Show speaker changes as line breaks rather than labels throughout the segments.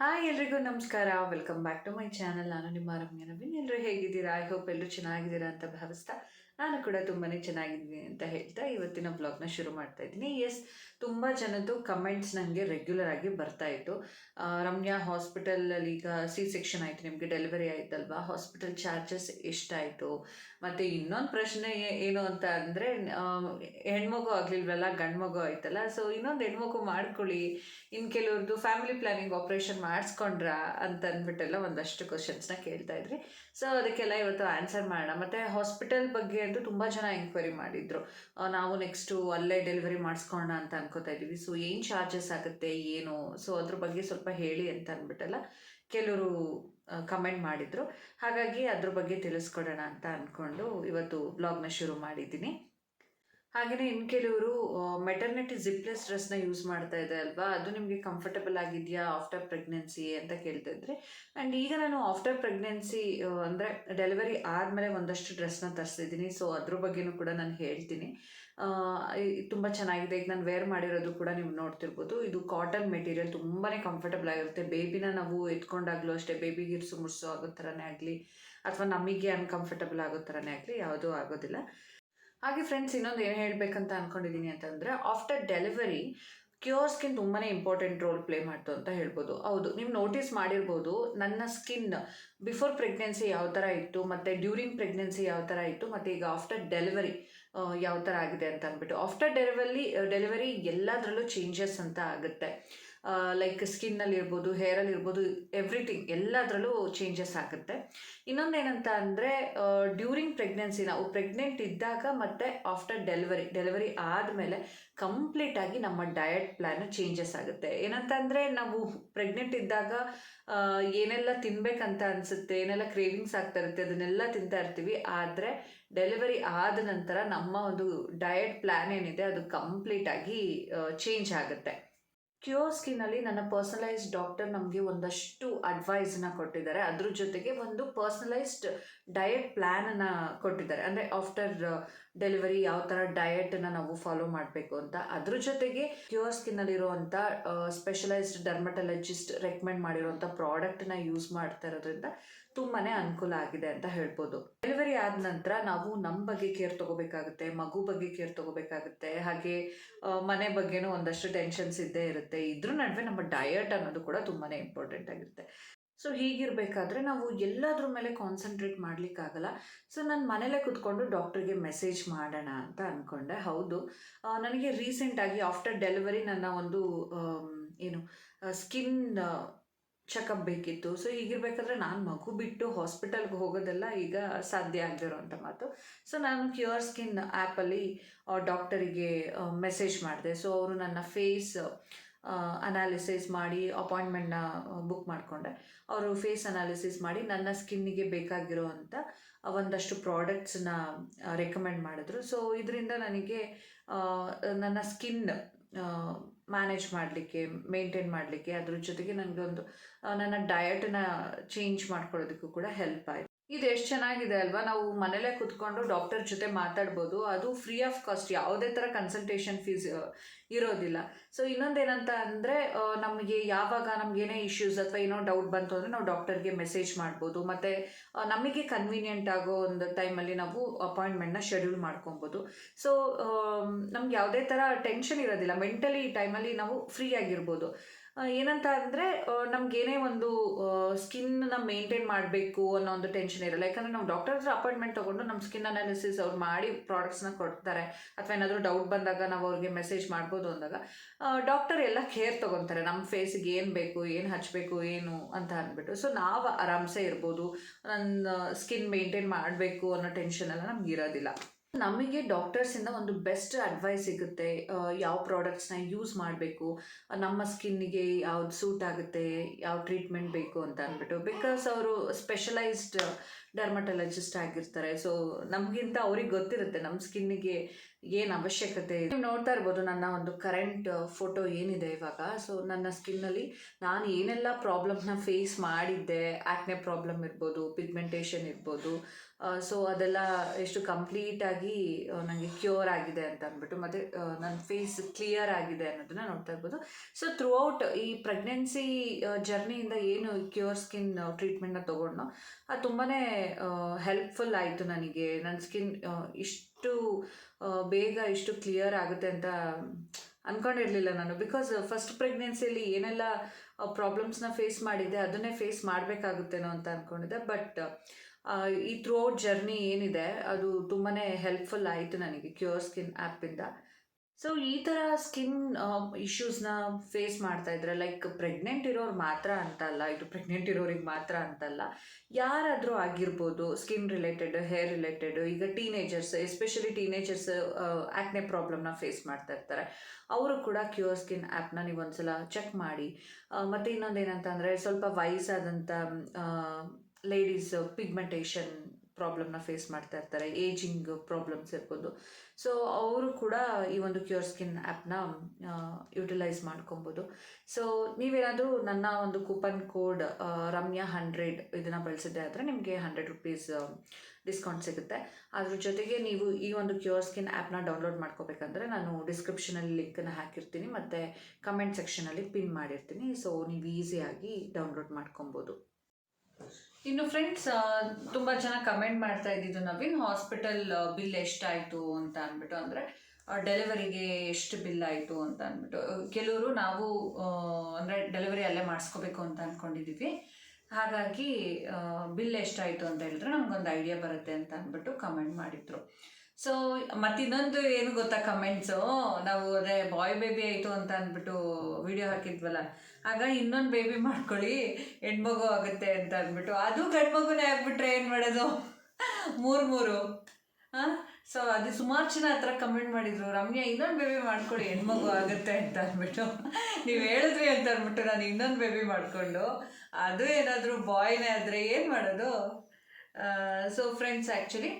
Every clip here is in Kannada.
ಹಾಯ್ ಎಲ್ರಿಗೂ ನಮಸ್ಕಾರ. Welcome back to my channel ನಾನು ನಿಮ್ಮ ರಮ್ಯ ನವೀನ್. ಎಲ್ಲರೂ ಹೇಗಿದ್ದೀರಾ? ಐ ಹೋಪ್ ಎಲ್ಲರೂ ಚೆನ್ನಾಗಿದ್ದೀರಾ ಅಂತ ಭಾವಿಸ್ತಾ ನಾನು ಕೂಡ ತುಂಬಾ ಚೆನ್ನಾಗಿದ್ದೀನಿ ಅಂತ ಹೇಳ್ತಾ ಇವತ್ತಿನ ಬ್ಲಾಗ್ನ ಶುರು ಮಾಡ್ತಾ ಇದ್ದೀನಿ. ಎಸ್ ತುಂಬ ಜನದ್ದು ಕಮೆಂಟ್ಸ್ ನನಗೆ ರೆಗ್ಯುಲರ್ ಆಗಿ ಬರ್ತಾ ಇತ್ತು. ರಮ್ಯಾ ಹಾಸ್ಪಿಟಲಲ್ಲಿ ಈಗ ಸಿ ಸೆಕ್ಷನ್ ಆಯಿತು, ನಿಮಗೆ ಡೆಲಿವರಿ ಆಯ್ತಲ್ವಾ? ಹಾಸ್ಪಿಟಲ್ ಚಾರ್ಜಸ್ ಎಷ್ಟಾಯಿತು? ಮತ್ತು ಇನ್ನೊಂದು ಪ್ರಶ್ನೆ ಏನು ಅಂತ ಅಂದರೆ ಹೆಣ್ಮಗು ಆಗಲಿಲ್ವಲ್ಲ ಗಂಡು ಮಗು ಆಯ್ತಲ್ಲ? ಸೊ ಇನ್ನೊಂದು ಹೆಣ್ಮಗು ಮಾಡ್ಕೊಳ್ಳಿ. ಇನ್ನು ಕೆಲವ್ರದ್ದು ಫ್ಯಾಮಿಲಿ ಪ್ಲಾನಿಂಗ್ ಆಪ್ರೇಷನ್ ಮಾಡಿಸ್ಕೊಂಡ್ರ ಅಂತ ಅಂದ್ಬಿಟ್ಟೆಲ್ಲ ಒಂದಷ್ಟು ಕ್ವಶನ್ಸ್ನ ಕೇಳ್ತಾ ಇದ್ರಿ. ಸೊ ಅದಕ್ಕೆಲ್ಲ ಇವತ್ತು ಆನ್ಸರ್ ಮಾಡೋಣ. ಮತ್ತು ಹಾಸ್ಪಿಟಲ್ ಬಗ್ಗೆ ಅಂತೂ ತುಂಬ ಜನ ಎಂಕ್ವೈರಿ ಮಾಡಿದ್ರು. ನಾವು ನೆಕ್ಸ್ಟು ಅಲ್ಲೇ ಡೆಲಿವರಿ ಮಾಡಿಸ್ಕೊಳ್ಳೋಣ ಅಂತ ಅನ್ಕೋತಾ ಇದ್ದೀವಿ. ಸೊ ಏನು ಚಾರ್ಜಸ್ ಆಗುತ್ತೆ, ಏನು? ಸೊ ಅದ್ರ ಬಗ್ಗೆ ಸ್ವಲ್ಪ ಹೇಳಿ ಅಂತ ಅಂದ್ಬಿಟ್ಟಲ್ಲ ಕೆಲವರು ಕಮೆಂಟ್ ಮಾಡಿದರು. ಹಾಗಾಗಿ ಅದ್ರ ಬಗ್ಗೆ ತಿಳಿಸ್ಕೊಡೋಣ ಅಂತ ಅಂದ್ಕೊಂಡು ಇವತ್ತು ಬ್ಲಾಗ್ನ ಶುರು ಮಾಡಿದ್ದೀನಿ. ಹಾಗೆಯೇ ಇನ್ನು ಕೆಲವರು ಮೆಟರ್ನಿಟಿ ಜಿಪ್ಲೆಸ್ ಡ್ರೆಸ್ನ ಯೂಸ್ ಮಾಡ್ತಾ ಇದೆ ಅಲ್ವಾ? ಅದು ನಿಮಗೆ ಕಂಫರ್ಟಬಲ್ ಆಗಿದೆಯಾ ಆಫ್ಟರ್ ಪ್ರೆಗ್ನೆನ್ಸಿ ಅಂತ ಕೇಳ್ತಾ ಇದ್ರೆ? ಆ್ಯಂಡ್ ಈಗ ನಾನು ಆಫ್ಟರ್ ಪ್ರೆಗ್ನೆನ್ಸಿ ಅಂದರೆ ಡೆಲಿವರಿ ಆದಮೇಲೆ ಒಂದಷ್ಟು ಡ್ರೆಸ್ನ ತರಿಸಿದ್ದೀನಿ ಸೊ ಅದ್ರ ಬಗ್ಗೆನೂ ಕೂಡ ನಾನು ಹೇಳ್ತೀನಿ. ತುಂಬ ಚೆನ್ನಾಗಿದೆ. ಈಗ ನಾನು ವೇರ್ ಮಾಡಿರೋದು ಕೂಡ ನೀವು ನೋಡ್ತಿರ್ಬೋದು. ಇದು ಕಾಟನ್ ಮೆಟೀರಿಯಲ್ ತುಂಬಾ ಕಂಫರ್ಟಬಲ್ ಆಗಿರುತ್ತೆ. ಬೇಬಿನ ನಾವು ಎತ್ಕೊಂಡಾಗ್ಲೂ ಅಷ್ಟೇ ಬೇಬಿ ಗಿರ್ಸು ಮುರ್ಸು ಆಗೋ ಥರನೇ ಆಗಲಿ, ಅಥವಾ ನಮಗೆ ಅನ್ಕಂಫರ್ಟಬಲ್ ಆಗೋ ಥರನೇ ಆಗಲಿ, ಯಾವುದೂ ಆಗೋದಿಲ್ಲ. ಹಾಗೆ ಫ್ರೆಂಡ್ಸ್ ಇನ್ನೊಂದು ಏನು ಹೇಳಬೇಕಂತ ಅಂದ್ಕೊಂಡಿದ್ದೀನಿ ಅಂತಂದರೆ ಆಫ್ಟರ್ ಡೆಲಿವರಿ ಕ್ಯೂರ್ ಸ್ಕಿನ್ ತುಂಬಾ ಇಂಪಾರ್ಟೆಂಟ್ ರೋಲ್ ಪ್ಲೇ ಮಾಡ್ತು ಅಂತ ಹೇಳ್ಬೋದು. ಹೌದು, ನೀವು ನೋಟಿಸ್ ಮಾಡಿರ್ಬೋದು, ನನ್ನ ಸ್ಕಿನ್ ಬಿಫೋರ್ ಪ್ರೆಗ್ನೆನ್ಸಿ ಯಾವ ಥರ ಇತ್ತು, ಮತ್ತು ಡ್ಯೂರಿಂಗ್ ಪ್ರೆಗ್ನೆನ್ಸಿ ಯಾವ ಥರ ಇತ್ತು, ಮತ್ತು ಈಗ ಆಫ್ಟರ್ ಡೆಲಿವರಿ ಯಾವ ಥರ ಆಗಿದೆ ಅಂತ ಅಂದ್ಬಿಟ್ಟು. ಆಫ್ಟರ್ ಡೆಲಿವರಿ ಡೆಲಿವರಿ ಎಲ್ಲದರಲ್ಲೂ ಚೇಂಜಸ್ ಅಂತ ಆಗುತ್ತೆ. ಲೈಕ್ ಸ್ಕಿನ್ನಲ್ಲಿ ಇರ್ಬೋದು ಹೇರಲ್ಲಿ ಇರ್ಬೋದು ಎವ್ರಿಥಿಂಗ್ ಎಲ್ಲದರಲ್ಲೂ ಚೇಂಜಸ್ ಆಗುತ್ತೆ. ಇನ್ನೊಂದೇನಂತ ಅಂದರೆ ಡ್ಯೂರಿಂಗ್ ಪ್ರೆಗ್ನೆನ್ಸಿ ನಾವು ಪ್ರೆಗ್ನೆಂಟ್ ಇದ್ದಾಗ ಮತ್ತು ಆಫ್ಟರ್ ಡೆಲಿವರಿ ಡೆಲಿವರಿ ಆದಮೇಲೆ ಕಂಪ್ಲೀಟಾಗಿ ನಮ್ಮ ಡಯಟ್ ಪ್ಲ್ಯಾನ್ ಚೇಂಜಸ್ ಆಗುತ್ತೆ. ಏನಂತ ಅಂದರೆ, ನಾವು ಪ್ರೆಗ್ನೆಂಟ್ ಇದ್ದಾಗ ಏನೆಲ್ಲ ತಿನ್ನಬೇಕಂತ ಅನಿಸುತ್ತೆ, ಏನೆಲ್ಲ ಕ್ರೇವಿಂಗ್ಸ್ ಆಗ್ತಾ ಇರುತ್ತೆ, ಅದನ್ನೆಲ್ಲ ತಿಂತಾ ಇರ್ತೀವಿ. ಆದರೆ ಡೆಲಿವರಿ ಆದ ನಂತರ ನಮ್ಮ ಒಂದು ಡಯಟ್ ಪ್ಲ್ಯಾನ್ ಏನಿದೆ, ಅದು ಕಂಪ್ಲೀಟಾಗಿ ಚೇಂಜ್ ಆಗುತ್ತೆ. ಕ್ಯೂರ್ ನನ್ನ ಪರ್ಸನಲೈಸ್ಡ್ ಡಾಕ್ಟರ್ ನಮಗೆ ಒಂದಷ್ಟು ಅಡ್ವೈಸ್ನ ಕೊಟ್ಟಿದ್ದಾರೆ. ಅದ್ರ ಜೊತೆಗೆ ಒಂದು ಪರ್ಸನಲೈಸ್ಡ್ ಡಯಟ್ ಪ್ಲ್ಯಾನನ್ನು ಕೊಟ್ಟಿದ್ದಾರೆ. ಅಂದರೆ ಆಫ್ಟರ್ ಡೆಲಿವರಿ ಯಾವ ಥರ ಡಯಟನ್ನು ನಾವು ಫಾಲೋ ಮಾಡಬೇಕು ಅಂತ. ಅದ್ರ ಜೊತೆಗೆ ಕ್ಯೂರ್ ಸ್ಕಿನ್ನಲ್ಲಿರುವಂಥ ಸ್ಪೆಷಲೈಸ್ಡ್ ಡರ್ಮಟಲಜಿಸ್ಟ್ ರೆಕಮೆಂಡ್ ಮಾಡಿರುವಂಥ ಪ್ರಾಡಕ್ಟ್ನ ಯೂಸ್ ಮಾಡ್ತಾ ಇರೋದ್ರಿಂದ ತುಂಬಾ ಅನುಕೂಲ ಆಗಿದೆ ಅಂತ ಹೇಳ್ಬೋದು. ಡೆಲಿವರಿ ಆದ ನಂತರ ನಾವು ನಮ್ಮ ಬಗ್ಗೆ ಕೇರ್ ತಗೋಬೇಕಾಗುತ್ತೆ, ಮಗು ಬಗ್ಗೆ ಕೇರ್ ತಗೋಬೇಕಾಗುತ್ತೆ, ಹಾಗೆ ಮನೆ ಬಗ್ಗೆನೂ ಒಂದಷ್ಟು ಟೆನ್ಷನ್ಸ್ ಇದ್ದೇ ಇರುತ್ತೆ. ಇದ್ರ ನಡುವೆ ನಮ್ಮ ಡಯಟ್ ಅನ್ನೋದು ಕೂಡ ತುಂಬಾ ಇಂಪಾರ್ಟೆಂಟ್ ಆಗಿರುತ್ತೆ. ಸೊ ಹೀಗಿರಬೇಕಾದ್ರೆ ನಾವು ಎಲ್ಲದ್ರ ಮೇಲೆ ಕಾನ್ಸಂಟ್ರೇಟ್ ಮಾಡಲಿಕ್ಕಾಗಲ್ಲ. ಸೊ ನಾನು ಮನೇಲೇ ಕೂತ್ಕೊಂಡು ಡಾಕ್ಟ್ರಿಗೆ ಮೆಸೇಜ್ ಮಾಡೋಣ ಅಂತ ಅಂದ್ಕೊಂಡೆ ಹೌದು. ನನಗೆ ರೀಸೆಂಟಾಗಿ ಆಫ್ಟರ್ ಡೆಲಿವರಿ ನನ್ನ ಒಂದು ಏನು ಸ್ಕಿನ್ ಚೆಕಪ್ ಬೇಕಿತ್ತು. ಸೊ ಹೀಗಿರ್ಬೇಕಾದ್ರೆ ನಾನು ಮಗು ಬಿಟ್ಟು ಹಾಸ್ಪಿಟಲ್ಗೆ ಹೋಗೋದೆಲ್ಲ ಈಗ ಸಾಧ್ಯ ಆಗದಿರೋಂಥ ಮಾತು. ಸೊ ನಾನು ಕ್ಯೂರ್ ಸ್ಕಿನ್ ಆ್ಯಪಲ್ಲಿ ಡಾಕ್ಟರಿಗೆ ಮೆಸೇಜ್ ಮಾಡಿದೆ. ಸೊ ಅವರು ನನ್ನ ಫೇಸ್ ಅನಾಲಿಸಿಸ್ ಮಾಡಿ ಅಪಾಯಿಂಟ್ಮೆಂಟ್ನ ಬುಕ್ ಮಾಡಿಕೊಂಡೆ. ಅವರು ಫೇಸ್ ಅನಾಲಿಸಿಸ್ ಮಾಡಿ ನನ್ನ ಸ್ಕಿನ್ನಿಗೆ ಬೇಕಾಗಿರೋ ಅಂಥ ಒಂದಷ್ಟು ಪ್ರಾಡಕ್ಟ್ಸನ್ನ ರೆಕಮೆಂಡ್ ಮಾಡಿದ್ರು. ಸೊ ಇದರಿಂದ ನನಗೆ ನನ್ನ ಸ್ಕಿನ್ ಮ್ಯಾನೇಜ್ ಮಾಡಲಿಕ್ಕೆ ಮೇಂಟೈನ್ ಮಾಡಲಿಕ್ಕೆ ಅದ್ರ ಜೊತೆಗೆ ನನಗೊಂದು ನನ್ನ ಡಯಟನ್ನ ಚೇಂಜ್ ಮಾಡ್ಕೊಳ್ಳೋದಕ್ಕೂ ಕೂಡ ಹೆಲ್ಪ್ ಆಯಿತು. ಇದು ಎಷ್ಟು ಚೆನ್ನಾಗಿದೆ ಅಲ್ವಾ? ನಾವು ಮನೇಲೇ ಕುತ್ಕೊಂಡು ಡಾಕ್ಟರ್ ಜೊತೆ ಮಾತಾಡ್ಬೋದು. ಅದು ಫ್ರೀ ಆಫ್ ಕಾಸ್ಟ್ ಯಾವುದೇ ಥರ ಕನ್ಸಲ್ಟೇಷನ್ ಫೀಸ್ ಇರೋದಿಲ್ಲ. ಸೊ ಇನ್ನೊಂದೇನಂತ ಅಂದರೆ ನಮಗೆ ಯಾವಾಗ ನಮ್ಗೆ ಏನೇ ಇಶ್ಯೂಸ್ ಅಥವಾ ಏನೋ ಡೌಟ್ ಬಂತು ಅಂದರೆ ನಾವು ಡಾಕ್ಟರ್ಗೆ ಮೆಸೇಜ್ ಮಾಡ್ಬೋದು. ಮತ್ತು ನಮಗೆ ಕನ್ವೀನಿಯೆಂಟ್ ಆಗೋ ಒಂದು ಟೈಮಲ್ಲಿ ನಾವು ಅಪಾಯಿಂಟ್ಮೆಂಟ್ನ ಶೆಡ್ಯೂಲ್ ಮಾಡ್ಕೊಬೋದು. ಸೊ ನಮ್ಗೆ ಯಾವುದೇ ಥರ ಟೆನ್ಷನ್ ಇರೋದಿಲ್ಲ. ಮೆಂಟಲಿ ಈ ಟೈಮಲ್ಲಿ ನಾವು ಫ್ರೀ ಆಗಿರ್ಬೋದು. ಏನಂತ ಅಂದರೆ ನಮಗೇನೇ ಒಂದು ಸ್ಕಿನ್ನ ಮೇಂಟೈನ್ ಮಾಡಬೇಕು ಅನ್ನೋ ಒಂದು ಟೆನ್ಷನ್ ಇರಲ್ಲ. ಯಾಕಂದರೆ ನಾವು ಡಾಕ್ಟರ್ ಅಪಾಯಿಂಟ್ಮೆಂಟ್ ತಗೊಂಡು ನಮ್ಮ ಸ್ಕಿನ್ ಅನಾಲಿಸಿಸ್ ಅವ್ರು ಮಾಡಿ ಪ್ರಾಡಕ್ಟ್ಸ್ನ ಕೊಡ್ತಾರೆ. ಅಥವಾ ಏನಾದರೂ ಡೌಟ್ ಬಂದಾಗ ನಾವು ಅವ್ರಿಗೆ ಮೆಸೇಜ್ ಮಾಡ್ಬೋದು ಅಂದಾಗ ಡಾಕ್ಟರ್ ಎಲ್ಲ ಕೇರ್ ತೊಗೊತಾರೆ. ನಮ್ಮ ಫೇಸಿಗೆ ಏನು ಬೇಕು, ಏನು ಹಚ್ಚಬೇಕು ಏನು ಅಂತ ಅಂದ್ಬಿಟ್ಟು. ಸೊ, ನಾವು ಆರಾಮ್ಸೆ ಇರ್ಬೋದು. ನನ್ನ ಸ್ಕಿನ್ ಮೇಂಟೈನ್ ಮಾಡಬೇಕು ಅನ್ನೋ ಟೆನ್ಷನ್ ಎಲ್ಲ ನಮ್ಗೆ ಇರೋದಿಲ್ಲ. ನಮಗೆ ಡಾಕ್ಟರ್ಸಿಂದ ಒಂದು ಬೆಸ್ಟ್ ಅಡ್ವೈಸ್ ಸಿಗುತ್ತೆ. ಯಾವ ಪ್ರಾಡಕ್ಟ್ಸ್ನ ಯೂಸ್ ಮಾಡಬೇಕು. ನಮ್ಮ ಸ್ಕಿನ್ನಿಗೆ ಯಾವ್ದು ಸೂಟ್ ಆಗುತ್ತೆ, ಯಾವ ಟ್ರೀಟ್ಮೆಂಟ್ ಬೇಕು ಅಂತ ಅಂದ್ಬಿಟ್ಟು. ಬಿಕಾಸ್ ಅವರು ಸ್ಪೆಷಲೈಸ್ಡ್ ಡರ್ಮಟಲಜಿಸ್ಟ್ ಆಗಿರ್ತಾರೆ. ಸೊ ನಮಗಿಂತ ಅವ್ರಿಗೆ ಗೊತ್ತಿರುತ್ತೆ ನಮ್ಮ ಸ್ಕಿನ್ನಿಗೆ ಏನು ಅವಶ್ಯಕತೆ ಇದೆ. ನೋಡ್ತಾ ಇರ್ಬೋದು, ನನ್ನ ಒಂದು ಕರೆಂಟ್ ಫೋಟೋ ಏನಿದೆ ಇವಾಗ. ಸೊ ನನ್ನ ಸ್ಕಿನ್ನಲ್ಲಿ ನಾನು ಏನೆಲ್ಲ ಪ್ರಾಬ್ಲಮ್ನ ಫೇಸ್ ಮಾಡಿದ್ದೆ ಆ್ಯಕ್ನೆ ಪ್ರಾಬ್ಲಮ್ ಇರ್ಬೋದು ಪಿಗ್ಮೆಂಟೇಷನ್ ಇರ್ಬೋದು ಸೊ ಅದೆಲ್ಲ ಎಷ್ಟು ಕಂಪ್ಲೀಟಾಗಿ ನನಗೆ ಕ್ಯೂರ್ ಆಗಿದೆ ಅಂತ ಅಂದ್ಬಿಟ್ಟು, ಮತ್ತು ನನ್ನ ಫೇಸ್ ಕ್ಲಿಯರ್ ಆಗಿದೆ ಅನ್ನೋದನ್ನ ನೋಡ್ತಾ ಇರ್ಬೋದು. ಸೊ ಥ್ರೂ ಔಟ್ ಈ ಪ್ರೆಗ್ನೆನ್ಸಿ ಜರ್ನಿಯಿಂದ ಏನು ಕ್ಯೂರ್ ಸ್ಕಿನ್ ಟ್ರೀಟ್ಮೆಂಟ್ನ ತೊಗೊಂಡ್ನೋ, ಅದು ತುಂಬಾ ಹೆಲ್ಪ್ಫುಲ್ ಆಯಿತು ನನಗೆ. ನನ್ನ ಸ್ಕಿನ್ ಇಷ್ಟು ಬೇಗ ಇಷ್ಟು ಕ್ಲಿಯರ್ ಆಗುತ್ತೆ ಅಂತ ಅಂದ್ಕೊಂಡಿರಲಿಲ್ಲ ನಾನು. ಬಿಕಾಸ್ ಫಸ್ಟ್ ಪ್ರೆಗ್ನೆನ್ಸಿಯಲ್ಲಿ ಏನೆಲ್ಲ ಪ್ರಾಬ್ಲಮ್ಸ್ನ ಫೇಸ್ ಮಾಡಿದ್ದೆ, ಅದನ್ನೇ ಫೇಸ್ ಮಾಡಬೇಕಾಗುತ್ತೇನೋ ಅಂತ ಅಂದ್ಕೊಂಡಿದ್ದೆ ಬಟ್ ಈ ಥ್ರೂ ಔಟ್ ಜರ್ನಿ ಏನಿದೆ, ಅದು ತುಂಬಾ ಹೆಲ್ಪ್ಫುಲ್ ಆಯಿತು ನನಗೆ ಕ್ಯೂರ್ ಸ್ಕಿನ್ ಆ್ಯಪಿಂದ ಸೊ ಈ ಥರ ಸ್ಕಿನ್ ಇಶ್ಯೂಸ್ನ ಫೇಸ್ ಮಾಡ್ತಾ ಇದ್ರೆ ಲೈಕ್ ಪ್ರೆಗ್ನೆಂಟ್ ಇರೋರು ಮಾತ್ರ ಅಂತಲ್ಲ, ಇದು ಪ್ರೆಗ್ನೆಂಟ್ ಇರೋರಿಗೆ ಮಾತ್ರ ಅಂತಲ್ಲ, ಯಾರಾದರೂ ಆಗಿರ್ಬೋದು ಸ್ಕಿನ್ ರಿಲೇಟೆಡ್ ಹೇರ್ ರಿಲೇಟೆಡ್ ಈಗ ಟೀನೇಜರ್ಸ್ ಎಸ್ಪೆಷಲಿ ಟೀನೇಜರ್ಸ್ ಆ್ಯಕ್ನೆ ಪ್ರಾಬ್ಲಮ್ನ ಫೇಸ್ ಮಾಡ್ತಾ ಇರ್ತಾರೆ. ಅವರು ಕೂಡ ಕ್ಯೂರ್ ಸ್ಕಿನ್ ಆ್ಯಪ್ನ ನೀವು ಒಂದ್ಸಲ ಚೆಕ್ ಮಾಡಿ. ಮತ್ತು ಮತ್ತೆ ಇನ್ನೊಂದು ಏನಂತ ಅಂದರೆ ಸ್ವಲ್ಪ ವಯಸ್ಸಾದಂಥ ಲೇಡೀಸ್ ಪಿಗ್ಮೆಂಟೇಷನ್ ಪ್ರಾಬ್ಲಮ್ನ ಫೇಸ್ ಮಾಡ್ತಾ ಇರ್ತಾರೆ ಏಜಿಂಗ್ ಪ್ರಾಬ್ಲಮ್ಸ್ ಇರ್ಬೋದು. ಸೊ ಅವರು ಕೂಡ ಈ ಒಂದು ಕ್ಯೂರ್ ಸ್ಕಿನ್ ಆ್ಯಪ್ನ ಯುಟಿಲೈಸ್ ಮಾಡ್ಕೊಬೋದು. ಸೊ ನೀವೇನಾದರೂ ನನ್ನ ಒಂದು ಕೂಪನ್ ಕೋಡ್ ರಮ್ಯಾ ಹಂಡ್ರೆಡ್ ಇದನ್ನು ಬಳಸಿದ್ದೆ ಆದರೆ ನಿಮಗೆ ಹಂಡ್ರೆಡ್ ರುಪೀಸ್ ಡಿಸ್ಕೌಂಟ್ ಸಿಗುತ್ತೆ. ಅದ್ರ ಜೊತೆಗೆ ನೀವು ಈ ಒಂದು ಕ್ಯೂರ್ ಸ್ಕಿನ್ ಆ್ಯಪ್ನ ಡೌನ್ಲೋಡ್ ಮಾಡ್ಕೋಬೇಕಂದ್ರೆ ನಾನು ಡಿಸ್ಕ್ರಿಪ್ಷನಲ್ಲಿ ಲಿಂಕನ್ನು ಹಾಕಿರ್ತೀನಿ, ಮತ್ತು ಕಮೆಂಟ್ ಸೆಕ್ಷನಲ್ಲಿ ಪಿನ್ ಮಾಡಿರ್ತೀನಿ. ಸೊ ನೀವು ಈಸಿಯಾಗಿ ಡೌನ್ಲೋಡ್ ಮಾಡ್ಕೊಬೋದು. ಇನ್ನು ಫ್ರೆಂಡ್ಸ್ ತುಂಬ ಜನ ಕಮೆಂಟ್ ಮಾಡ್ತಾ ಇದ್ದಿದ್ದು ನವೀನ್ ಹಾಸ್ಪಿಟಲ್ ಬಿಲ್ ಎಷ್ಟಾಯಿತು? ಅಂತ ಅಂದ್ಬಿಟ್ಟು. ಅಂದರೆ ಡೆಲಿವರಿಗೆ ಎಷ್ಟು ಬಿಲ್ ಆಯಿತು ಅಂತ ಅಂದ್ಬಿಟ್ಟು. ಕೆಲವರು ನಾವು ಅಂದರೆ ಡೆಲಿವರಿ ಅಲ್ಲೇ ಮಾಡಿಸ್ಕೋಬೇಕು ಅಂತ ಅಂದ್ಕೊಂಡಿದ್ದೀವಿ ಹಾಗಾಗಿ ಬಿಲ್ ಎಷ್ಟಾಯಿತು ಅಂತ ಹೇಳಿದ್ರೆ ನಮ್ಗೊಂದು ಐಡಿಯಾ ಬರುತ್ತೆ ಅಂತ ಅಂದ್ಬಿಟ್ಟು ಕಮೆಂಟ್ ಮಾಡಿದ್ರು. ಸೊ ಮತ್ತಿನ್ನೊಂದು ಏನು ಗೊತ್ತಾ ಕಮೆಂಟ್ಸು ನಾವು ಅದೇ ಬಾಯ್ ಬೇಬಿ ಆಯಿತು ಅಂತ ಅಂದ್ಬಿಟ್ಟು ವಿಡಿಯೋ ಹಾಕಿದ್ವಲ್ಲ ಆಗ ಇನ್ನೊಂದು ಬೇಬಿ ಮಾಡ್ಕೊಳ್ಳಿ, ಹೆಣ್ಮಗು ಆಗುತ್ತೆ ಅಂತ ಅಂದ್ಬಿಟ್ಟು. ಅದು ಗಂಡ್ಮಗುನೇ ಆಗ್ಬಿಟ್ರೆ ಏನು ಮಾಡೋದು? ಮೂರು ಮೂರು. ಹಾಂ ಸೊ ಅದು ಸುಮಾರು ಜನ ಹತ್ರ ಕಮೆಂಟ್ ಮಾಡಿದ್ರು, ರಮ್ಯಾ, ಇನ್ನೊಂದು ಬೇಬಿ ಮಾಡ್ಕೊಳ್ಳಿ ಹೆಣ್ಮಗು ಆಗುತ್ತೆ ಅಂತ ಅಂದ್ಬಿಟ್ಟು. ನೀವು ಹೇಳಿದ್ರಿ ಅಂತ ಅಂದ್ಬಿಟ್ಟು ನಾನು ಇನ್ನೊಂದು ಬೇಬಿ ಮಾಡಿಕೊಂಡು, ಅದು ಏನಾದರೂ ಬಾಯ್ನೇ ಆದರೆ ಏನು ಮಾಡೋದು? ಸೊ ಫ್ರೆಂಡ್ಸ್ ಆ್ಯಕ್ಚುಲಿ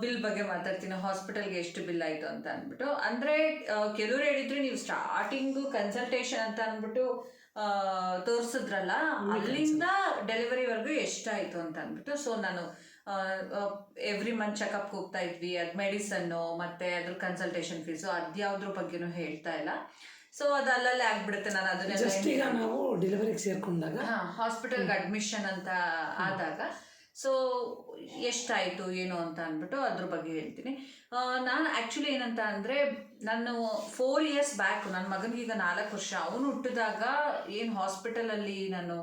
ಬಿಲ್ ಬಗ್ಗೆ ಮಾತಾಡ್ತೀನಿ. ಹಾಸ್ಪಿಟಲ್ಗೆ ಎಷ್ಟು ಬಿಲ್ ಆಯಿತು ಅಂತ ಅಂದ್ಬಿಟ್ಟು. ಅಂದರೆ ಕೆಲವ್ರು ಹೇಳಿದ್ರು ನೀವು ಸ್ಟಾರ್ಟಿಂಗು ಕನ್ಸಲ್ಟೇಷನ್ ಅಂತ ಅಂದ್ಬಿಟ್ಟು ತೋರಿಸಿದ್ರಲ್ಲ ಅಲ್ಲಿಂದ ಡೆಲಿವರಿವರೆಗೂ ಎಷ್ಟಾಯಿತು ಅಂತ ಅಂದ್ಬಿಟ್ಟು. ಸೊ ನಾನು ಎವ್ರಿ ಮಂತ್ ಚೆಕಪ್ಗೆ ಹೋಗ್ತಾ ಇದ್ವಿ. ಅದು ಮೆಡಿಸನ್ನು ಮತ್ತು ಅದ್ರ ಕನ್ಸಲ್ಟೇಷನ್ ಫೀಸು ಅದ್ಯಾವ್ದ್ರ ಬಗ್ಗೆನೂ ಹೇಳ್ತಾ ಇಲ್ಲ. ಸೊ ಅದು ಅಲ್ಲಲ್ಲೇ ಆಗ್ಬಿಡುತ್ತೆ. ನಾನು
ಅದನ್ನೆಲ್ಲ ಈಗ ನಾವು ಡೆಲಿವರಿಗೆ ಸೇರ್ಕೊಂಡಾಗ
ಹಾಸ್ಪಿಟಲ್ಗೆ ಅಡ್ಮಿಷನ್ ಅಂತ ಆದಾಗ ಸೊ ಎಷ್ಟಾಯಿತು, ಏನು ಅಂತ ಅಂದ್ಬಿಟ್ಟು ಅದ್ರ ಬಗ್ಗೆ ಹೇಳ್ತೀನಿ. ನಾನು ಆ್ಯಕ್ಚುಲಿ ಏನಂತ ಅಂದರೆ, ನಾನು ಫೋರ್ ಇಯರ್ಸ್ ಬ್ಯಾಕ್ ನನ್ನ ಮಗನಿಗೆ ಈಗ ನಾಲ್ಕು ವರ್ಷ, ಅವನು ಹುಟ್ಟಿದಾಗ ಏನು ಹಾಸ್ಪಿಟಲಲ್ಲಿ ನಾನು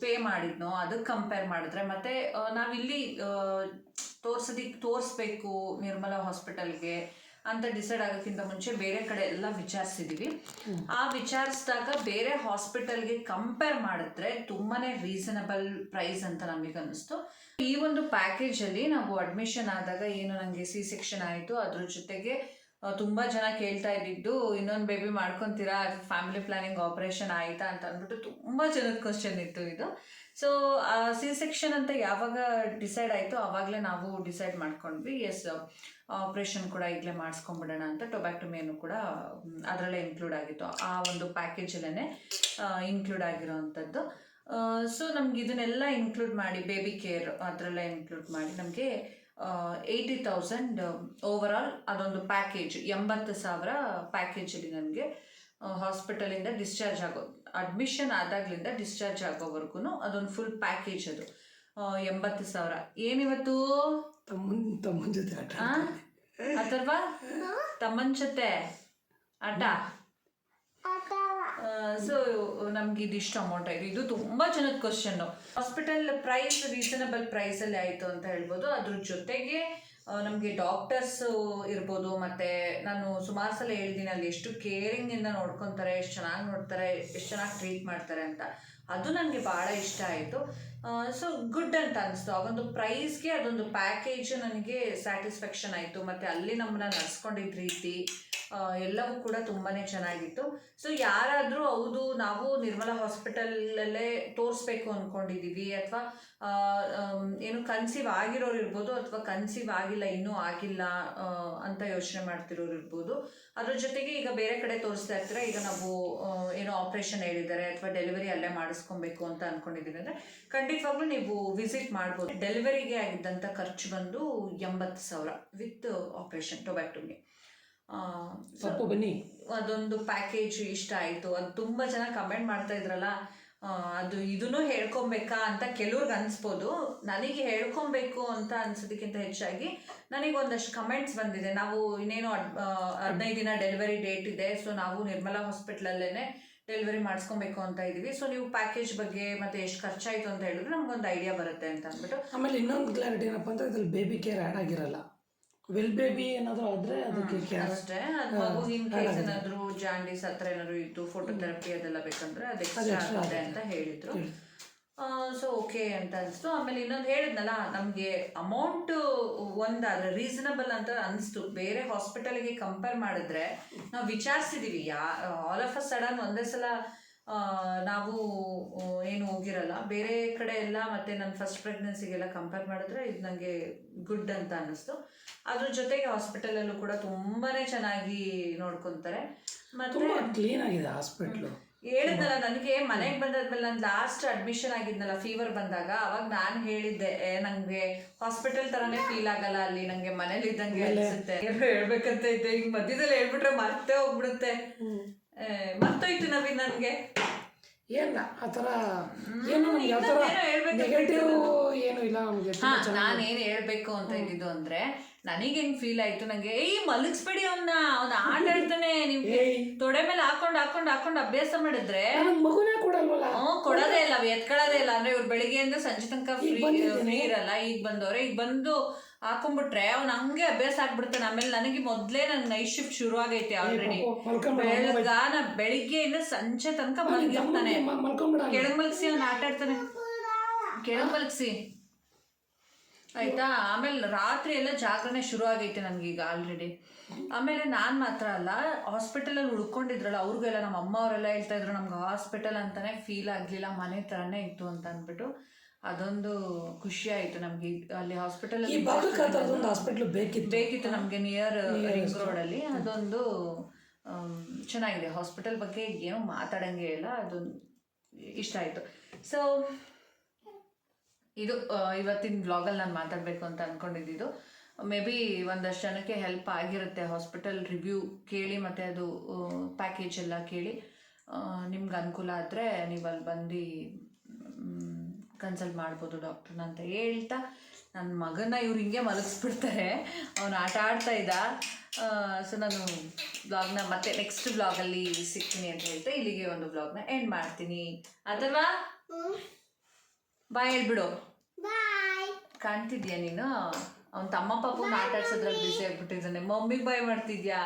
ಪೇ ಮಾಡಿದ್ನೋ ಅದಕ್ಕೆ ಕಂಪೇರ್ ಮಾಡಿದ್ರೆ, ಮತ್ತು ನಾವಿಲ್ಲಿ ತೋರ್ಸೋದಿಕ್ಕೆ ತೋರಿಸ್ಬೇಕು ನಿರ್ಮಲಾ ಹಾಸ್ಪಿಟಲ್ಗೆ ಅಂತ ಡಿಸೈಡ್ ಆಗೋಕ್ಕಿಂತ ಮುಂಚೆ ಬೇರೆ ಕಡೆ ಎಲ್ಲ ವಿಚಾರಿಸಿದೀವಿ. ಆ ವಿಚಾರಿಸಿದಾಗ ಬೇರೆ ಹಾಸ್ಪಿಟಲ್ಗೆ ಕಂಪೇರ್ ಮಾಡಿದ್ರೆ ತುಂಬಾನೇ ರೀಸನಬಲ್ ಪ್ರೈಸ್ ಅಂತ ನಮಗೆ ಅನ್ನಿಸ್ತು. ಈ ಒಂದು ಪ್ಯಾಕೇಜಲ್ಲಿ ನಾವು ಅಡ್ಮಿಷನ್ ಆದಾಗ ಏನು ನನಗೆ ಸಿ ಸೆಕ್ಷನ್ ಆಯಿತು, ಅದ್ರ ಜೊತೆಗೆ ತುಂಬಾ ಜನ ಕೇಳ್ತಾ ಇದ್ದಿದ್ದು, ಇನ್ನೊಂದು ಬೇಬಿ ಮಾಡ್ಕೊತೀರಾ? ಫ್ಯಾಮಿಲಿ ಪ್ಲಾನಿಂಗ್ ಆಪರೇಷನ್ ಆಯಿತಾ? ಅಂತ ಅಂದ್ಬಿಟ್ಟು ತುಂಬಾ ಜನದ ಕ್ವಶನ್ ಇತ್ತು ಇದು. ಸೊ ಸಿ ಸೆಕ್ಷನ್ ಅಂತ ಯಾವಾಗ ಡಿಸೈಡ್ ಆಯಿತು ಆವಾಗಲೇ ನಾವು ಡಿಸೈಡ್ ಮಾಡ್ಕೊಂಡ್ವಿ ಎಸ್ ಆಪ್ರೇಷನ್ ಕೂಡ ಈಗಲೇ ಮಾಡಿಸ್ಕೊಂಬಿಡೋಣ ಅಂತ ಟೊಬ್ಯಾಕ್ಟೊಮಿಯನ್ನು ಕೂಡ ಅದರಲ್ಲೇ ಇನ್ಕ್ಲೂಡ್ ಆಗಿತ್ತು. ಆ ಒಂದು ಪ್ಯಾಕೇಜಲ್ಲೇ ಇನ್ಕ್ಲೂಡ್ ಆಗಿರೋ ಅಂಥದ್ದು ಸೊ ನಮ್ಗೆ ಇದನ್ನೆಲ್ಲ ಇನ್ಕ್ಲೂಡ್ ಮಾಡಿ ಬೇಬಿ ಕೇರ್ ಅದರಲ್ಲೇ ಇನ್ಕ್ಲೂಡ್ ಮಾಡಿ ನಮಗೆ ಏಯ್ಟಿ ತೌಸಂಡ್ ಓವರ್ ಆಲ್ ಅದೊಂದು ಪ್ಯಾಕೇಜ್ ಎಂಬತ್ತು ಸಾವಿರ ಪ್ಯಾಕೇಜಲ್ಲಿ ನನಗೆ ಹಾಸ್ಪಿಟಲಿಂದ ಡಿಸ್ಚಾರ್ಜ್ ಆಗೋ ಅಡ್ಮಿಷನ್ ಆದಾಗ್ಲಿಂದ ಡಿಸ್ಚಾರ್ಜ್ ಆಗೋವರೆಗೂ ಅದೊಂದು ಫುಲ್ ಪ್ಯಾಕೇಜ್ ಅದು. ಎಂಬತ್ತು ಸಾವಿರ. ಏನಿವತ್ತು?
ತಮ್ಮನ್ ತಮ್ಮನ ಜೊತೆ ಆಟ
ಆ? ಅಥರ್ವಾ ತಮ್ಮನ ಜೊತೆ ಆಟ. ಸೊ ನಮ್ಗೆ ಇದಿಷ್ಟು ಅಮೌಂಟ್ ಆಯಿತು. ಇದು ತುಂಬಾ ಜನದ ಕ್ವಶನ್ ಹಾಸ್ಪಿಟಲ್ ಪ್ರೈಸ್ ರೀಸನಬಲ್ ಪ್ರೈಸಲ್ಲಿ ಆಯಿತು ಅಂತ ಹೇಳ್ಬೋದು. ಅದ್ರ ಜೊತೆಗೆ ನಮಗೆ ಡಾಕ್ಟರ್ಸ್ ಇರ್ಬೋದು, ಮತ್ತೆ ನಾನು ಸುಮಾರು ಸಲ ಹೇಳಿದ್ದೀನಿ ಅಲ್ಲಿ ಎಷ್ಟು ಕೇರಿಂಗಿಂದ ನೋಡ್ಕೊತಾರೆ, ಎಷ್ಟು ಚೆನ್ನಾಗಿ ನೋಡ್ತಾರೆ, ಎಷ್ಟು ಚೆನ್ನಾಗಿ ಟ್ರೀಟ್ ಮಾಡ್ತಾರೆ ಅಂತ. ಅದು ನನಗೆ ಬಹಳ ಇಷ್ಟ ಆಯಿತು. ಸೊ ಗುಡ್ ಅಂತ ಅನಿಸ್ತು. ಆ ಒಂದು ಪ್ರೈಸ್ಗೆ ಅದೊಂದು ಪ್ಯಾಕೇಜ್ ನನಗೆ ಸ್ಯಾಟಿಸ್ಫ್ಯಾಕ್ಷನ್ ಆಯಿತು. ಮತ್ತು ಅಲ್ಲಿ ನಮ್ಮನ್ನ ನಡ್ಸ್ಕೊಂಡಿದ್ದ ರೀತಿ ಎಲ್ಲವೂ ಕೂಡ ತುಂಬಾ ಚೆನ್ನಾಗಿತ್ತು. ಸೊ ಯಾರಾದರೂ ಹೌದು, ನಾವು ನಿರ್ಮಲಾ ಹಾಸ್ಪಿಟಲಲ್ಲೇ ತೋರಿಸ್ಬೇಕು ಅಂದ್ಕೊಂಡಿದ್ದೀವಿ ಅಥವಾ ಏನು ಕನ್ಸೀವ್ ಆಗಿರೋರು ಇರ್ಬೋದು ಅಥವಾ ಕನ್ಸೀವ್ ಆಗಿಲ್ಲ ಇನ್ನೂ ಆಗಿಲ್ಲ ಅಂತ ಯೋಚನೆ ಮಾಡ್ತಿರೋರು ಇರ್ಬೋದು. ಅದ್ರ ಜೊತೆಗೆ ಈಗ ಬೇರೆ ಕಡೆ ತೋರಿಸ್ತಾ ಇರ್ತೀರ? ಈಗ ನಾವು ಏನೋ ಆಪ್ರೇಷನ್ ಹೇಳಿದ್ದಾರೆ ಅಥವಾ ಡೆಲಿವರಿ ಅಲ್ಲೇ ಮಾಡಿಸ್ಕೊಬೇಕು ಅಂತ ಅನ್ಕೊಂಡಿದ್ದೀನಿ ಅಂದರೆ ಖಂಡಿತವಾಗ್ಲೂ ನೀವು ವಿಸಿಟ್ ಮಾಡ್ಬೋದು. ಡೆಲಿವರಿಗೆ ಆಗಿದ್ದಂಥ ಖರ್ಚು ಬಂದು ಎಂಬತ್ತು ಸಾವಿರ ವಿತ್ ಆಪ್ರೇಷನ್ ಟೊಬ್ಯಾಕ್ಟೊಮಿ
ಬನ್ನಿ.
ಅದೊಂದು ಪ್ಯಾಕೇಜ್ ಇಷ್ಟ ಆಯಿತು. ಅದು ತುಂಬ ಜನ ಕಮೆಂಟ್ ಮಾಡ್ತಾ ಇದ್ರಲ್ಲ ಅದು ಇದನ್ನು ಹೇಳ್ಕೊಬೇಕಾ ಅಂತ ಕೆಲವ್ರಿಗೆ ಅನಿಸ್ಬೋದು. ನನಗೆ ಹೇಳ್ಕೊಬೇಕು ಅಂತ ಅನ್ಸೋದಕ್ಕಿಂತ ಹೆಚ್ಚಾಗಿ ನನಗೆ ಒಂದಷ್ಟು ಕಮೆಂಟ್ಸ್ ಬಂದಿದೆ. ನಾವು ಇನ್ನೇನು ಹದ್- ಹದಿನೈದು ದಿನ ಡೆಲಿವರಿ ಡೇಟ್ ಇದೆ ಸೊ ನಾವು ನಿರ್ಮಲಾ ಹಾಸ್ಪಿಟ್ಲಲ್ಲೇ ಡೆಲಿವರಿ ಮಾಡಿಸ್ಕೊಬೇಕು ಅಂತ ಇದ್ದೀವಿ. ಸೊ ನೀವು ಪ್ಯಾಕೇಜ್ ಬಗ್ಗೆ ಮತ್ತೆ ಎಷ್ಟು ಖರ್ಚಾಯಿತು ಅಂತ ಹೇಳಿದ್ರೆ ನಮ್ಗೊಂದು ಐಡಿಯಾ ಬರುತ್ತೆ ಅಂತ ಅಂದ್ಬಿಟ್ಟು.
ಆಮೇಲೆ ಇನ್ನೊಂದು ಕ್ಲಾರಿಟಿ ಏನಪ್ಪ ಅಂದ್ರೆ ಇದ್ರಲ್ಲಿ ಬೇಬಿ ಕೇರ್ ಆ್ಯಡ್ ಆಗಿರಲ್ಲ. ವೆಲ್ ಬೇಬಿ ಏನಾದರೂ ಆದ್ರೆ ಅದಕ್ಕೆ
ಅಷ್ಟೇ. ಅದು ಮಗು ಇನ್ ಕೇಸ್ ಏನಾದ್ರು ಜಾಂಡಿಸ್ ಹತ್ರ ಏನಾದ್ರು ಇತ್ತು ಫೋಟೋಥೆರಪಿ ಅದೆಲ್ಲ ಬೇಕಂದ್ರೆ ಅದು ಎಕ್ಸ್ಟ್ರಾ ಆಗುತ್ತೆ ಅಂತ ಹೇಳಿದ್ರು. ಸೊ ಓಕೆ ಅಂತ ಅನಿಸ್ತು. ಆಮೇಲೆ ಇನ್ನೊಂದು ಹೇಳಿದ್ನಲ್ಲ ನಮಗೆ ಅಮೌಂಟ್ ಒಂದಾದ್ರೆ ರೀಸನಬಲ್ ಅಂತ ಅನಿಸ್ತು. ಬೇರೆ ಹಾಸ್ಪಿಟಲ್ಗೆ ಕಂಪೇರ್ ಮಾಡಿದ್ರೆ ನಾವು ವಿಚಾರಿಸಿದೀವಿ yeah all of a sudden ಒಂದೇ ಸಲ ನಾವು ಏನು ಹೋಗಿರಲ್ಲ. ಬೇರೆ ಕಡೆ ಎಲ್ಲ ಮತ್ತೆ ನನ್ನ ಫಸ್ಟ್ ಪ್ರೆಗ್ನೆನ್ಸಿಗೆಲ್ಲ ಕಂಪೇರ್ ಮಾಡಿದ್ರೆ ಇದು ನನಗೆ ಗುಡ್ ಅಂತ ಅನ್ನಿಸ್ತು. ಅದ್ರ ಜೊತೆಗೆ ಹಾಸ್ಪಿಟಲಲ್ಲೂ ಕೂಡ ತುಂಬಾನೇ ಚೆನ್ನಾಗಿ ನೋಡ್ಕೊಂತಾರೆ. ಮತ್ತೆ
ಕ್ಲೀನ್ ಆಗಿದೆ ಹಾಸ್ಪಿಟ್ಲು
ಹೇಳಿದ್ನಲ್ಲ ನನಗೆ ಮನೆಗೆ ಬಂದಾದ್ಮೇಲೆ ನಾನು ಲಾಸ್ಟ್ ಅಡ್ಮಿಷನ್ ಆಗಿದ್ನಲ್ಲ ಫೀವರ್ ಬಂದಾಗ ಅವಾಗ ನಾನು ಹೇಳಿದ್ದೆ ನಂಗೆ ಹಾಸ್ಪಿಟಲ್ ತರಾನೇ ಫೀಲ್ ಆಗಲ್ಲ ಅಲ್ಲಿ ನಂಗೆ ಮನೇಲಿ ಇದ್ದಂಗೆ ಅನ್ಸುತ್ತೆ. ಹೇಳ್ಬೇಕಂತ ಇದ್ದೆ. ಈಗ ಮಧ್ಯದಲ್ಲಿ ಹೇಳ್ಬಿಟ್ರೆ ಮತ್ತೆ ಹೋಗ್ಬಿಡುತ್ತೆ. ಏ, ಮರ್ತೋಯ್ತು ನವೀನ್ ನನಗೆ.
ಏನ ಆ ಥರ ಏನು ನಮ್ಗೆ ಯಾವ ಥರ ನೆಗೆಟಿವ್ ಏನು ಇಲ್ಲ ನಮಗೆ
ನಾನು ಏನು ಹೇಳ್ಬೇಕು ಅಂತ ಇದ್ದಿದ್ದು ಅಂದ್ರೆ ನನಗೆ ಹೆಂಗ್ ಫೀಲ್ ಆಯ್ತು ನಂಗೆ ಏಯ್ ಮಲಗಿಸ್ಬೇಡಿ ಅವನ್ನ ಅವ್ನ ಆಟ ಆಡ್ತಾನೆ ನೀವು ತೊಡೆ ಮೇಲೆ ಹಾಕೊಂಡು ಹಾಕೊಂಡು ಹಾಕೊಂಡು ಅಭ್ಯಾಸ ಮಾಡಿದ್ರೆ
ನನಗೆ ಮಗುನೇ ಕೊಡಲ್ವಲ್ಲ?
ಹ್ಮ್ ಕೊಡೋದೇ ಇಲ್ಲ ಎತ್ಕೊಳ್ಳೋದೇ ಇಲ್ಲ. ಅಂದ್ರೆ ಇವ್ರು ಬೆಳಿಗ್ಗೆಯಿಂದ ಸಂಜೆ ತನಕ ಫ್ರೀ ಫ್ರೀ ಇರಲ್ಲ. ಈಗ ಬಂದವ್ರೆ ಈಗ ಬಂದು ಹಾಕೊಂಡ್ಬಿಟ್ರೆ ಅವ್ನ ಹಂಗೆ ಅಭ್ಯಾಸ ಆಗ್ಬಿಡ್ತಾನೆ. ಆಮೇಲೆ ನನಗೆ ಮೊದ್ಲೇ ನನ್ ನೈಟ್ ಶಿಫ್ಟ್ ಶುರು ಆಗೈತೆ ಆಲ್ರೆಡಿ ಬೆಳಗಾನ ಬೆಳಿಗ್ಗೆಯಿಂದ ಸಂಜೆ ತನಕ ಮಲಗಿರ್ತಾನೆ. ಕೆಳಗ್ ಮಲಗಿಸಿ ಅವ್ನು ಆಟ ಆಡ್ತಾನೆ. ಕೆಳಗ್ ಮಲಗಿಸಿ. ಆಯ್ತಾ? ಆಮೇಲೆ ರಾತ್ರಿ ಎಲ್ಲ ಜಾಗರಣೆ ಶುರು ಆಗೈತೆ ಈಗ ಆಲ್ರೆಡಿ ಆಮೇಲೆ ನಾನು ಮಾತ್ರ ಅಲ್ಲ ಹಾಸ್ಪಿಟಲಲ್ಲಿ ಉಳ್ಕೊಂಡಿದ್ರಲ್ಲ ಅವ್ರಿಗೆಲ್ಲ ನಮ್ಮ ಅಮ್ಮ ಅವರೆಲ್ಲ ಹೇಳ್ತಾ ಇದ್ರು ನಮ್ಗೆ ಹಾಸ್ಪಿಟಲ್ ಅಂತಾನೆ ಫೀಲ್ ಆಗಲಿಲ್ಲ ಮನೆ ಥರನೇ ಇತ್ತು ಅಂತ ಅಂದ್ಬಿಟ್ಟು. ಅದೊಂದು ಖುಷಿ ಆಯ್ತು ನಮ್ಗೆ. ಅಲ್ಲಿ ಹಾಸ್ಪಿಟಲ್
ಹಾಸ್ಪಿಟಲ್ ಆ ಬೇಕಿತ್ತು.
ಬೇಕಿತ್ತು ನಮ್ಗೆ ನಿಯರ್ ರಿಂಗ್ ರೋಡ್ ಅಲ್ಲಿ. ಅದೊಂದು ಆಮ್, ಚೆನ್ನಾಗಿದೆ. ಹಾಸ್ಪಿಟಲ್ ಬಗ್ಗೆ ಏನು ಮಾತಾಡಂಗೆ ಇಲ್ಲ. ಅದು ಇಷ್ಟ ಆಯ್ತು. ಸೊ ಇದು ಆ, ಇವತ್ತಿನ ಬ್ಲಾಗಲ್ಲಿ ನಾನು ಮಾತಾಡಬೇಕು ಅಂತ ಅಂದ್ಕೊಂಡಿದ್ದು ಮೇ ಬಿ ಒಂದಷ್ಟು ಜನಕ್ಕೆ ಹೆಲ್ಪ್ ಆಗಿರುತ್ತೆ ಹಾಸ್ಪಿಟಲ್ ರಿವ್ಯೂ ಕೇಳಿ ಮತ್ತು ಅದು ಪ್ಯಾಕೇಜ್ ಎಲ್ಲ ಕೇಳಿ. ನಿಮ್ಗೆ ಅನುಕೂಲ ಆದರೆ ನೀವು ಅಲ್ಲಿ ಬಂದು ಕನ್ಸಲ್ಟ್ ಮಾಡ್ಬೋದು ಡಾಕ್ಟ್ರನ್ನ ಅಂತ ಹೇಳ್ತಾ ನನ್ನ ಮಗನ ಇವ್ರು ಹಿಂಗೆ ಮಲಗಿಸ್ಬಿಡ್ತಾರೆ. ಅವನು ಆಟ ಆಡ್ತಾ ಇದ್ದ. ಸೊ ನಾನು ಬ್ಲಾಗ್ನ ಮತ್ತೆ ನೆಕ್ಸ್ಟ್ ಬ್ಲಾಗಲ್ಲಿ ಸಿಗ್ತೀನಿ ಅಂತ ಹೇಳ್ತಾ ಇಲ್ಲಿಗೆ ಒಂದು ಬ್ಲಾಗ್ನ ಎಂಡ್ ಮಾಡ್ತೀನಿ. ಅಥವಾ? ಬಾಯ್ ಹೇಳ್ಬಿಡು. ಕಾಣ್ತಿದ್ಯಾ ನೀನು? ಅವ್ನ ತಮ್ಮ ಪಾಪು ಮಾತಾಡ್ಸೋದ್ರಲ್ಲಿ ಬಿಸಿ ಆಗ್ಬಿಟ್ಟಿದ್ದಾನೆ ಮಮ್ಮಿಗೆ ಬಾಯ್ ಮಾಡ್ತಿದ್ಯಾ?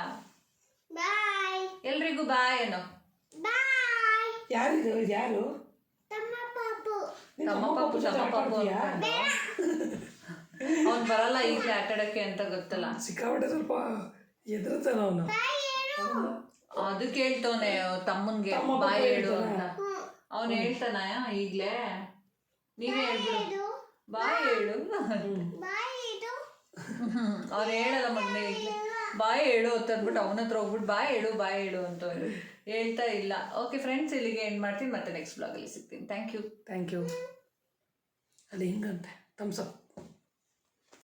ಎಲ್ರಿಗೂ ಬಾಯ್ ಅನ್ನೋ.
ಯಾರು ಯಾರು? ನಿನ್
ತಮ್ಮ ಪಾಪು? ಅವ್ನು ಬರಲ್ಲ ಈಗಲೇ ಆಟಾಡಕ್ಕೆ ಅಂತ ಗೊತ್ತಲ್ಲ.
ಸಿಕ್ಕಾಬಿಟ್ಟೆ ಸ್ವಲ್ಪ ಎದುರುತ್ತಾನ ಅವನು.
ಅದು ಕೇಳ್ತವನೆ ತಮ್ಮನ್ಗೆ ಬಾಯಿ ಹೇಳು ಅಂತ. ಅವನು ಹೇಳ್ತಾನ ಈಗ್ಲೇ? ನೀವೇ ಹೇಳ್ಬಿಡು. ಬಾಯ್ ಹೇಳು. ಅವ್ನು ಹೇಳಲ್ಲ ಮಗನೇ ಈಗಲೇ. ಬಾಯ್ ಹೇಳು ಅಂತ ಅಂದ್ಬಿಟ್ಟು ಅವನ ಹತ್ರ ಹೋಗ್ಬಿಟ್ಟು ಬಾಯ್ ಹೇಳು ಬಾಯ್ ಹೇಳು ಅಂತ. ಹೇಳ್ತಾ ಇಲ್ಲ. ಓಕೆ ಫ್ರೆಂಡ್ಸ್ ಇಲ್ಲಿಗೆ ಎಂಡ್ ಮಾಡ್ತೀನಿ. ಮತ್ತೆ ನೆಕ್ಸ್ಟ್ ಬ್ಲಾಗಲ್ಲಿ ಸಿಗ್ತೀನಿ. ಥ್ಯಾಂಕ್ ಯು
ಥ್ಯಾಂಕ್ ಯು ಅಲ್ಲಿ ಹಿಂಗಂತೆ? Thumbs up